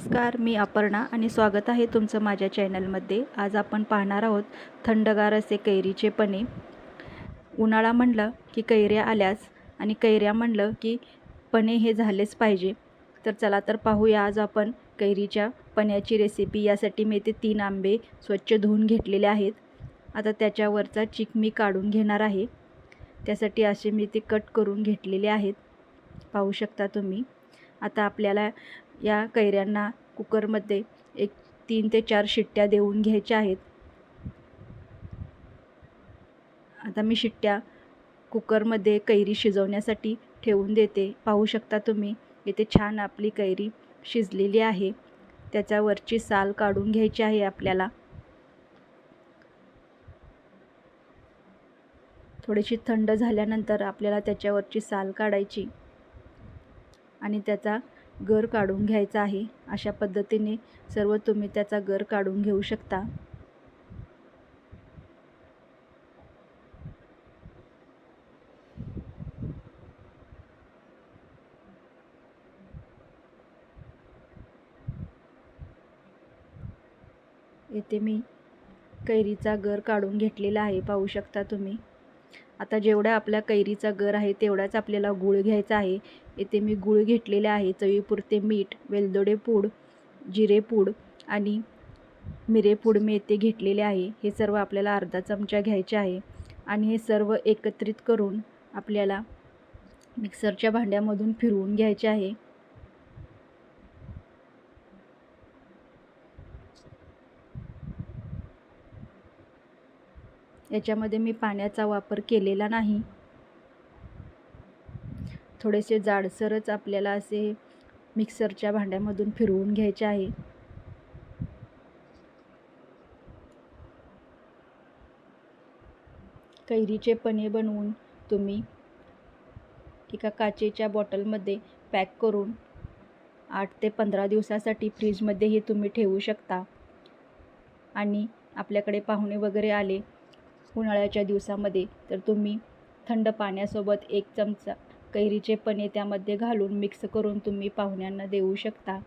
नमस्कार मी अपर्णा आणि स्वागत आहे तुमचं माझ्या चॅनलमध्ये. आज आपण पाहणार आहोत थंडगार असे कैरीचे पणे. उन्हाळा म्हणलं की कैऱ्या आल्याच आणि कैऱ्या म्हणलं की पणे हे झालेच पाहिजे. तर चला तर पाहूया आज आपण कैरीच्या पण्याची रेसिपी यासाठी मी ते तीन आंबे स्वच्छ धुवून घेतलेले आहेत. आता त्याच्यावरचा चिक मी काढून घेणार आहे. त्यासाठी असे मी ते कट करून घेतलेले आहेत. पाहू शकता तुम्ही. आता आपल्याला या कैऱ्यांना कुकरमध्ये एक तीन ते चार शिट्ट्या देऊन घ्यायच्या आहेत. आता मी शिट्ट्या कुकरमध्ये कैरी शिजवण्यासाठी ठेवून देते. पाहू शकता तुम्ही इथे छान आपली कैरी शिजलेली आहे. त्याच्यावरची साल काढून घ्यायची आहे आपल्याला. थोडीशी थंड झाल्यानंतर आपल्याला त्याच्यावरची साल काढायची. आणि त्याचा गर काढून घ्यायचा आहे. अशा पद्धतीने सर्व तुम्ही त्याचा गर काढून घेऊ शकता. येथे मी कैरीचा गर काढून घेतलेला आहे. पाहू शकता तुम्ही. आता जेवढा आपल्या कैरीचा गर आहे तेवढाच आपल्याला गूळ घ्यायचा आहे. येथे मी गूळ घेतलेले आहे चवीपुरते मीठ वेलदोडे पूड जिरेपूड आणि मिरेपूड मी येथे घेतलेले आहे. हे सर्व आपल्याला अर्धा चमचा घ्यायचे आहे आणि हे सर्व एकत्रित करून आपल्याला मिक्सरच्या भांड्यामधून फिरवून घ्यायचे आहे. याच्यामध्ये मी पाण्याचा वापर केलेला नाही. थोडेसे जाडसरच आपल्याला असे मिक्सरच्या भांड्यामधून फिरवून घ्यायचे आहे. कैरीचे पने बनवून तुम्ही एका काचेच्या बॉटलमध्ये पॅक करून आठ ते पंधरा दिवसासाठी फ्रीजमध्येही तुम्ही ठेवू शकता. आणि आपल्याकडे पाहुणे वगैरे आले उन्हाळ्याच्या दिवसामध्ये तर तुम्ही थंड पाण्यासोबत एक चमचा कैरीचे पने त्यामध्ये घालून मिक्स करून तुम्ही पाहुण्यांना देऊ शकता.